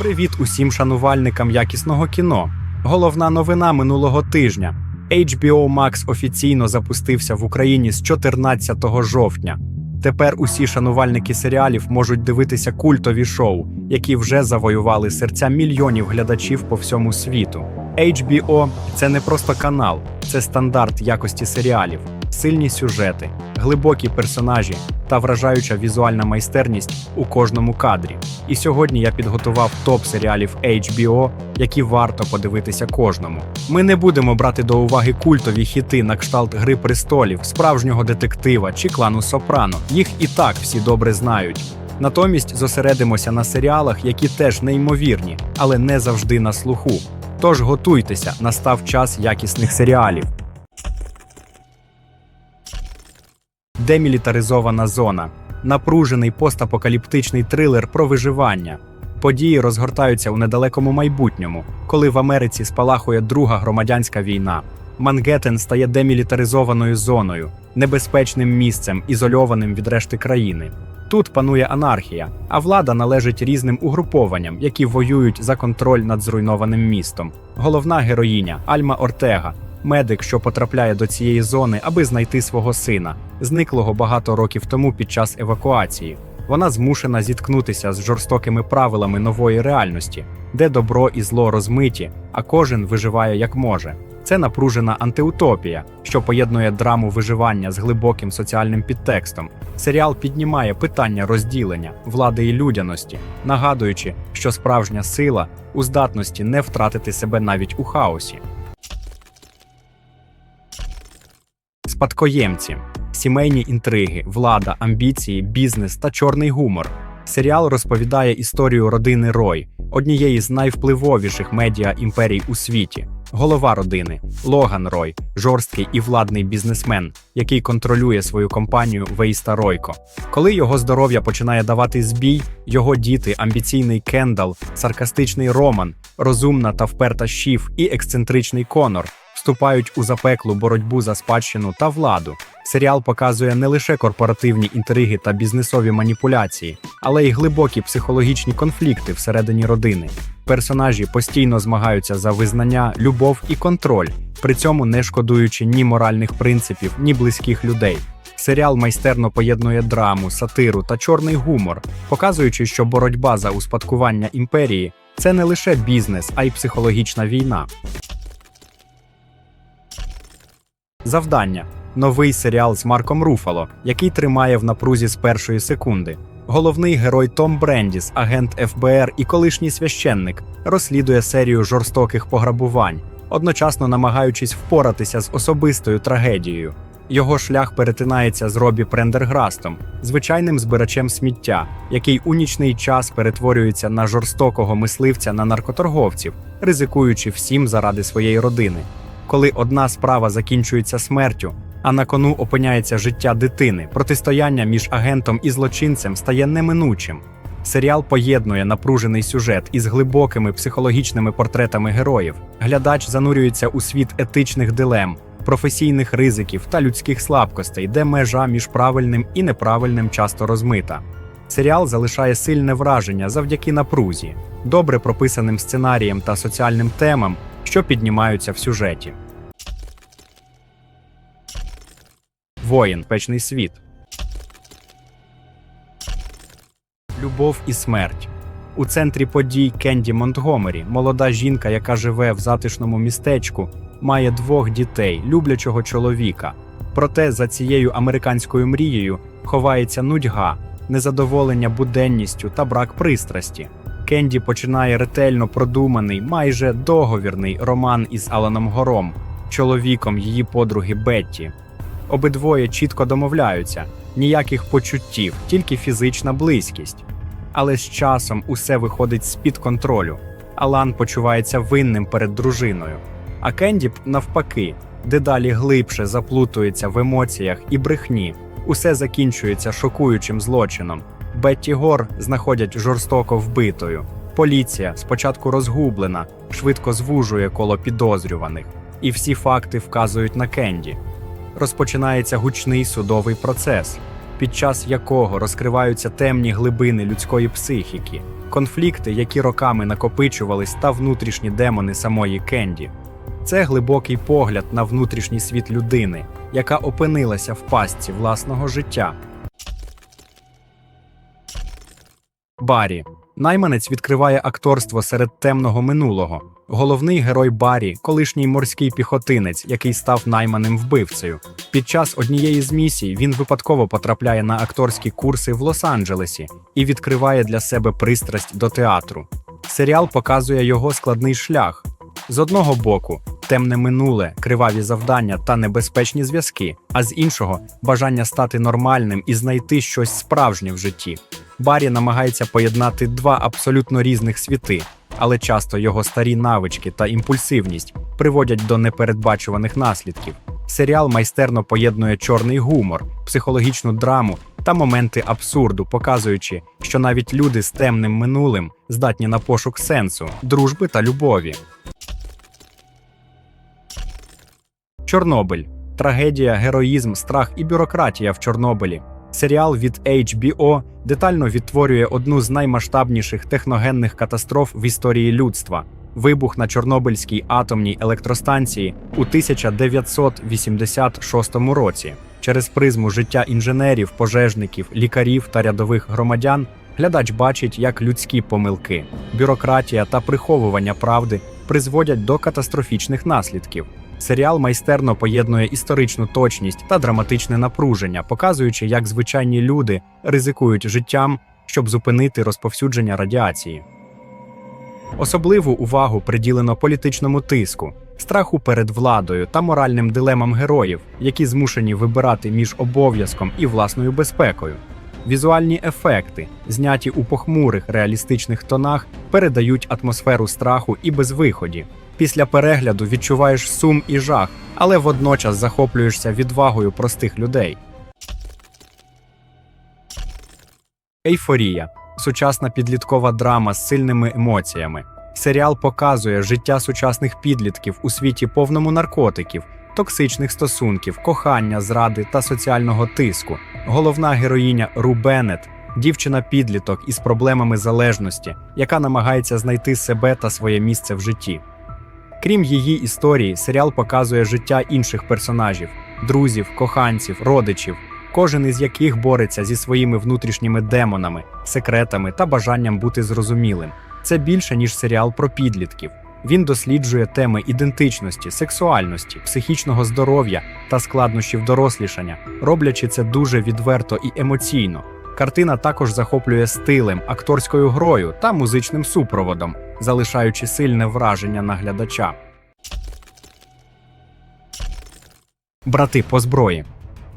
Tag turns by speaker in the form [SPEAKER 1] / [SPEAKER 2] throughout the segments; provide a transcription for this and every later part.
[SPEAKER 1] Привіт усім шанувальникам якісного кіно. Головна новина минулого тижня. HBO Max офіційно запустився в Україні з 14 жовтня. Тепер усі шанувальники серіалів можуть дивитися культові шоу, які вже завоювали серця мільйонів глядачів по всьому світу. HBO – це не просто канал, це стандарт якості серіалів, сильні сюжети, глибокі персонажі та вражаюча візуальна майстерність у кожному кадрі. І сьогодні я підготував топ серіалів HBO, які варто подивитися кожному. Ми не будемо брати до уваги культові хіти на кшталт Гри престолів, справжнього детектива чи клану Сопрано. Їх і так всі добре знають. Натомість зосередимося на серіалах, які теж неймовірні, але не завжди на слуху. Тож готуйтеся, настав час якісних серіалів. Демілітаризована зона напружений постапокаліптичний трилер про виживання. Події розгортаються у недалекому майбутньому, коли в Америці спалахує друга громадянська війна. Мангеттен стає демілітаризованою зоною, небезпечним місцем, ізольованим від решти країни. Тут панує анархія, а влада належить різним угрупованням, які воюють за контроль над зруйнованим містом. Головна героїня Альма Ортега, медик, що потрапляє до цієї зони, аби знайти свого сина, зниклого багато років тому під час евакуації. Вона змушена зіткнутися з жорстокими правилами нової реальності, де добро і зло розмиті, а кожен виживає як може. Це напружена антиутопія, що поєднує драму виживання з глибоким соціальним підтекстом. Серіал піднімає питання розділення, влади і людяності, нагадуючи, що справжня сила у здатності не втратити себе навіть у хаосі. Спадкоємці, сімейні інтриги, влада, амбіції, бізнес та чорний гумор. Серіал розповідає історію родини Рой, однієї з найвпливовіших медіа імперій у світі. Голова родини Логан Рой, жорсткий і владний бізнесмен, який контролює свою компанію Вейста Ройко. Коли його здоров'я починає давати збій, його діти, амбіційний Кендал, саркастичний Роман, розумна та вперта Шіф і ексцентричний Конор вступають у запеклу боротьбу за спадщину та владу. Серіал показує не лише корпоративні інтриги та бізнесові маніпуляції, але й глибокі психологічні конфлікти всередині родини. Персонажі постійно змагаються за визнання, любов і контроль, при цьому не шкодуючи ні моральних принципів, ні близьких людей. Серіал майстерно поєднує драму, сатиру та чорний гумор, показуючи, що боротьба за успадкування імперії це не лише бізнес, а й психологічна війна. Завдання новий серіал з Марком Руфало, який тримає в напрузі з першої секунди. Головний герой Том Брендіс, агент ФБР і колишній священник, розслідує серію жорстоких пограбувань, одночасно намагаючись впоратися з особистою трагедією. Його шлях перетинається з Робі Прендерграстом, звичайним збирачем сміття, який у нічний час перетворюється на жорстокого мисливця на наркоторговців, ризикуючи всім заради своєї родини. Коли одна справа закінчується смертю, а на кону опиняється життя дитини, протистояння між агентом і злочинцем стає неминучим. Серіал поєднує напружений сюжет із глибокими психологічними портретами героїв. Глядач занурюється у світ етичних дилем, професійних ризиків та людських слабкостей, де межа між правильним і неправильним часто розмита. Серіал залишає сильне враження завдяки напрузі, добре прописаним сценарієм та соціальним темам, що піднімаються в сюжеті. Воїн Печний світ. Любов і смерть. У центрі подій Кенді Монтгомері, молода жінка, яка живе в затишному містечку, має двох дітей, люблячого чоловіка. Проте за цією американською мрією ховається нудьга, незадоволення буденністю та брак пристрасті. Кенді починає ретельно продуманий, майже договірний роман із Аланом Гором, чоловіком її подруги Бетті. Обидвоє чітко домовляються, ніяких почуттів, тільки фізична близькість. Але з часом усе виходить з-під контролю. Алан почувається винним перед дружиною, а Кенді, навпаки, дедалі глибше заплутується в емоціях і брехні. Усе закінчується шокуючим злочином. Бетті Гор знаходять жорстоко вбитою. Поліція спочатку розгублена, швидко звужує коло підозрюваних, і всі факти вказують на Кенді. Розпочинається гучний судовий процес. під час якого розкриваються темні глибини людської психіки, конфлікти, які роками накопичувались, та внутрішні демони самої Кенді. Це глибокий погляд на внутрішній світ людини, яка опинилася в пастці власного життя. Барі. Найманець відкриває акторство серед темного минулого. Головний герой Барі, колишній морський піхотинець, який став найманим вбивцею. Під час однієї з місій він випадково потрапляє на акторські курси в Лос-Анджелесі і відкриває для себе пристрасть до театру. Серіал показує його складний шлях. З одного боку, темне минуле, криваві завдання та небезпечні зв'язки, а з іншого бажання стати нормальним і знайти щось справжнє в житті. Барі намагається поєднати два абсолютно різних світи, але часто його старі навички та імпульсивність приводять до непередбачуваних наслідків. Серіал майстерно поєднує чорний гумор, психологічну драму та моменти абсурду, показуючи, що навіть люди з темним минулим здатні на пошук сенсу, дружби та любові. Чорнобиль трагедія, героїзм, страх і бюрократія в Чорнобилі. Серіал від HBO детально відтворює одну з наймасштабніших техногенних катастроф в історії людства вибух на Чорнобильській атомній електростанції у 1986 році. Через призму життя інженерів, пожежників, лікарів та рядових громадян глядач бачить, як людські помилки, бюрократія та приховування правди призводять до катастрофічних наслідків. Серіал майстерно поєднує історичну точність та драматичне напруження, показуючи, як звичайні люди ризикують життям, щоб зупинити розповсюдження радіації. Особливу увагу приділено політичному тиску, страху перед владою та моральним дилемам героїв, які змушені вибирати між обов'язком і власною безпекою. Візуальні ефекти, зняті у похмурих реалістичних тонах, передають атмосферу страху і безвиході. Після перегляду відчуваєш сум і жах, але водночас захоплюєшся відвагою простих людей. Ейфорія сучасна підліткова драма з сильними емоціями. Серіал показує життя сучасних підлітків у світі повному наркотиків, токсичних стосунків, кохання, зради та соціального тиску. Головна героїня Ру Беннет – дівчина-підліток із проблемами залежності, яка намагається знайти себе та своє місце в житті. Крім її історії, серіал показує життя інших персонажів друзів, коханців, родичів, кожен із яких бореться зі своїми внутрішніми демонами, секретами та бажанням бути зрозумілим. Це більше ніж серіал про підлітків. Він досліджує теми ідентичності, сексуальності, психічного здоров'я та складнощів дорослішання, роблячи це дуже відверто і емоційно. Картина також захоплює стилем, акторською грою та музичним супроводом, залишаючи сильне враження на глядача. Брати по зброї.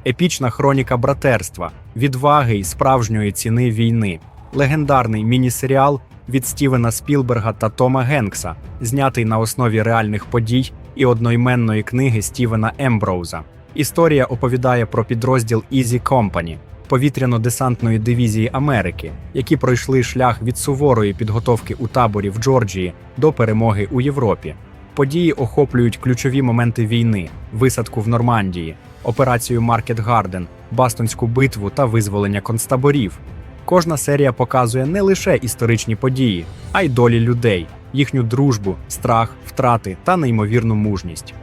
[SPEAKER 1] Епічна хроніка братерства, відваги й справжньої ціни війни. Легендарний міні-серіал від Стівена Спілберга та Тома Генкса, знятий на основі реальних подій і одноіменної книги Стівена Емброуза. Історія оповідає про підрозділ Easy Company, повітряно-десантної дивізії Америки, які пройшли шлях від суворої підготовки у таборі в Джорджії до перемоги у Європі. Події охоплюють ключові моменти війни, висадку в Нормандії, операцію Маркет Гарден, Бастонську битву та визволення концтаборів. Кожна серія показує не лише історичні події, а й долі людей, їхню дружбу, страх, втрати та неймовірну мужність.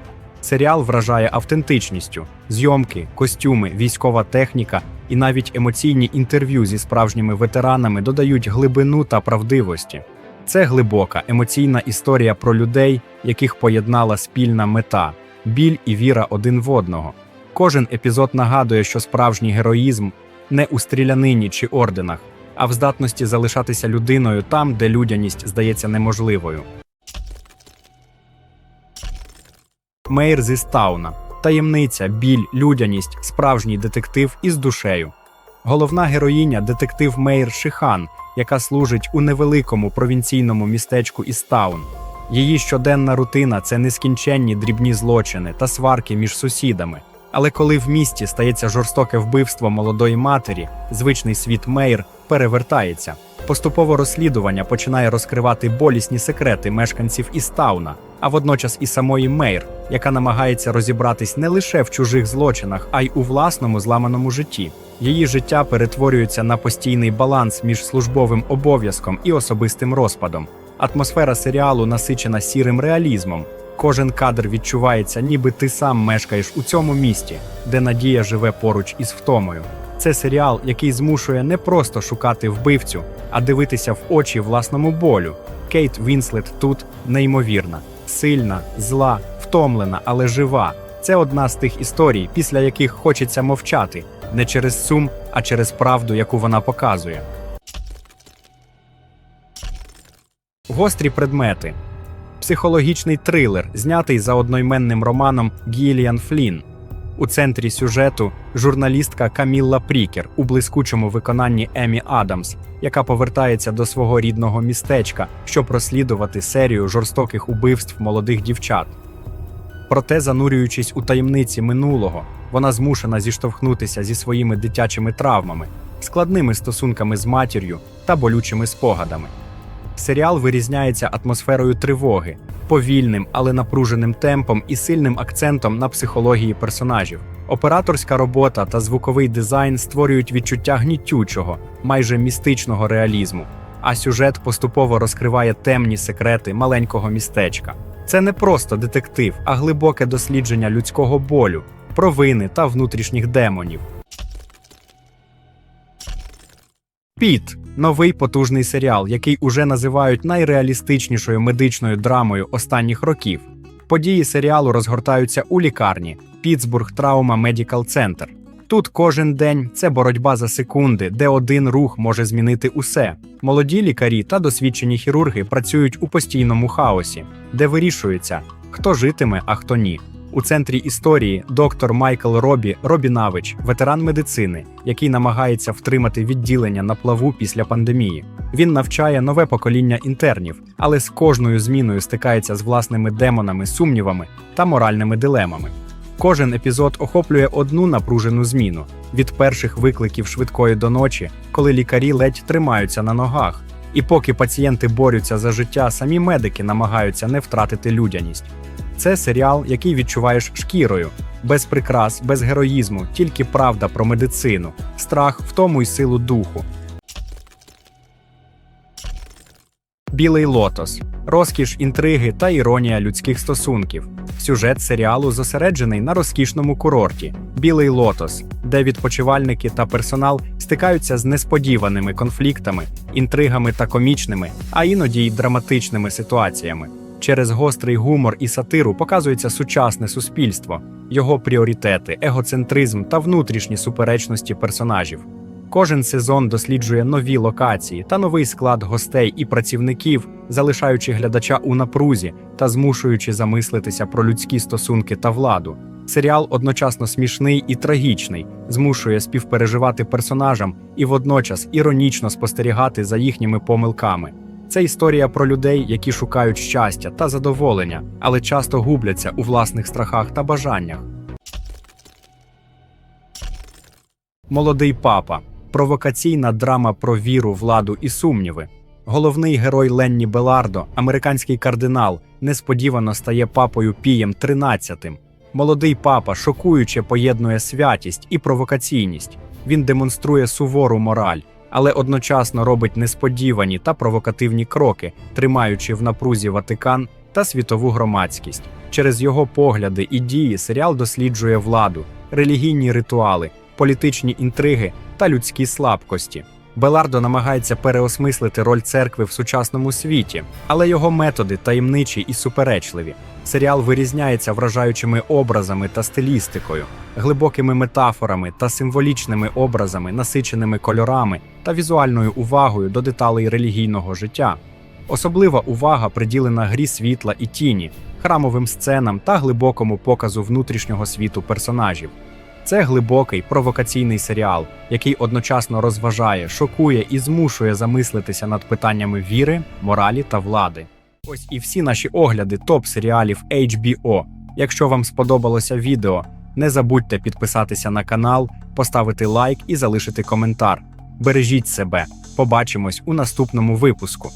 [SPEAKER 1] Серіал вражає автентичністю, зйомки, костюми, військова техніка і навіть емоційні інтерв'ю зі справжніми ветеранами додають глибину та правдивості. Це глибока емоційна історія про людей, яких поєднала спільна мета, біль і віра один в одного. Кожен епізод нагадує, що справжній героїзм не у стрілянині чи орденах, а в здатності залишатися людиною там, де людяність здається неможливою. Мейр зі Стауна. Таємниця, біль, людяність, справжній детектив із душею. Головна героїня детектив Мейр Шихан, яка служить у невеликому провінційному містечку Істаун. Її щоденна рутина це нескінченні дрібні злочини та сварки між сусідами. Але коли в місті стається жорстоке вбивство молодої матері, звичний світ Мейр перевертається. Поступово розслідування починає розкривати болісні секрети мешканців Істауна, а водночас і самої Мейр, яка намагається розібратись не лише в чужих злочинах, а й у власному зламаному житті. Її життя перетворюється на постійний баланс між службовим обов'язком і особистим розпадом. Атмосфера серіалу насичена сірим реалізмом. Кожен кадр відчувається, ніби ти сам мешкаєш у цьому місті, де надія живе поруч із втомою. Це серіал, який змушує не просто шукати вбивцю, а дивитися в очі власному болю. Кейт Вінслет тут неймовірна, сильна, зла, втомлена, але жива. Це одна з тих історій, після яких хочеться мовчати, не через сум, а через правду, яку вона показує. Гострі предмети. Психологічний трилер, знятий за одноіменним романом Гіліан Флін. У центрі сюжету журналістка Камілла Прікер у блискучому виконанні Емі Адамс, яка повертається до свого рідного містечка, щоб розслідувати серію жорстоких убивств молодих дівчат. Проте, занурюючись у таємниці минулого, вона змушена зіштовхнутися зі своїми дитячими травмами, складними стосунками з матір'ю та болючими спогадами. Серіал вирізняється атмосферою тривоги, повільним, але напруженим темпом і сильним акцентом на психології персонажів. Операторська робота та звуковий дизайн створюють відчуття гнітючого, майже містичного реалізму, а сюжет поступово розкриває темні секрети маленького містечка. Це не просто детектив, а глибоке дослідження людського болю, провини та внутрішніх демонів. Піт новий потужний серіал, який уже називають найреалістичнішою медичною драмою останніх років. Події серіалу розгортаються у лікарні Пітсбург Траума Медікал Центр. Тут кожен день це боротьба за секунди, де один рух може змінити усе. Молоді лікарі та досвідчені хірурги працюють у постійному хаосі, де вирішується, хто житиме, а хто ні. У центрі історії доктор Майкл Робі Робінавич, ветеран медицини, який намагається втримати відділення на плаву після пандемії. Він навчає нове покоління інтернів, але з кожною зміною стикається з власними демонами, сумнівами та моральними дилемами. Кожен епізод охоплює одну напружену зміну від перших викликів швидкої до ночі, коли лікарі ледь тримаються на ногах. І поки пацієнти борються за життя, самі медики намагаються не втратити людяність. Це серіал, який відчуваєш шкірою, без прикрас, без героїзму, тільки правда про медицину, страх, втому й силу духу. Білий лотос, розкіш інтриги та іронія людських стосунків. Сюжет серіалу зосереджений на розкішному курорті Білий лотос, де відпочивальники та персонал стикаються з несподіваними конфліктами, інтригами та комічними, а іноді й драматичними ситуаціями. Через гострий гумор і сатиру показується сучасне суспільство, його пріоритети, егоцентризм та внутрішні суперечності персонажів. Кожен сезон досліджує нові локації та новий склад гостей і працівників, залишаючи глядача у напрузі та змушуючи замислитися про людські стосунки та владу. Серіал одночасно смішний і трагічний, змушує співпереживати персонажам і водночас іронічно спостерігати за їхніми помилками. Це історія про людей, які шукають щастя та задоволення, але часто губляться у власних страхах та бажаннях. Молодий папа провокаційна драма про віру, владу і сумніви. Головний герой Ленні Белардо, американський кардинал, несподівано стає папою Пієм XIII. Молодий папа шокуюче поєднує святість і провокаційність. Він демонструє сувору мораль, але одночасно робить несподівані та провокативні кроки, тримаючи в напрузі Ватикан та світову громадськість. Через його погляди і дії серіал досліджує владу, релігійні ритуали, політичні інтриги та людські слабкості. Белардо намагається переосмислити роль церкви в сучасному світі, але його методи таємничі і суперечливі. Серіал вирізняється вражаючими образами та стилістикою, глибокими метафорами та символічними образами, насиченими кольорами та візуальною увагою до деталей релігійного життя. Особлива увага приділена грі світла і тіні, храмовим сценам та глибокому показу внутрішнього світу персонажів. Це глибокий провокаційний серіал, який одночасно розважає, шокує і змушує замислитися над питаннями віри, моралі та влади. Ось і всі наші огляди топ-серіалів HBO. Якщо вам сподобалося відео, не забудьте підписатися на канал, поставити лайк і залишити коментар. Бережіть себе. Побачимось у наступному випуску.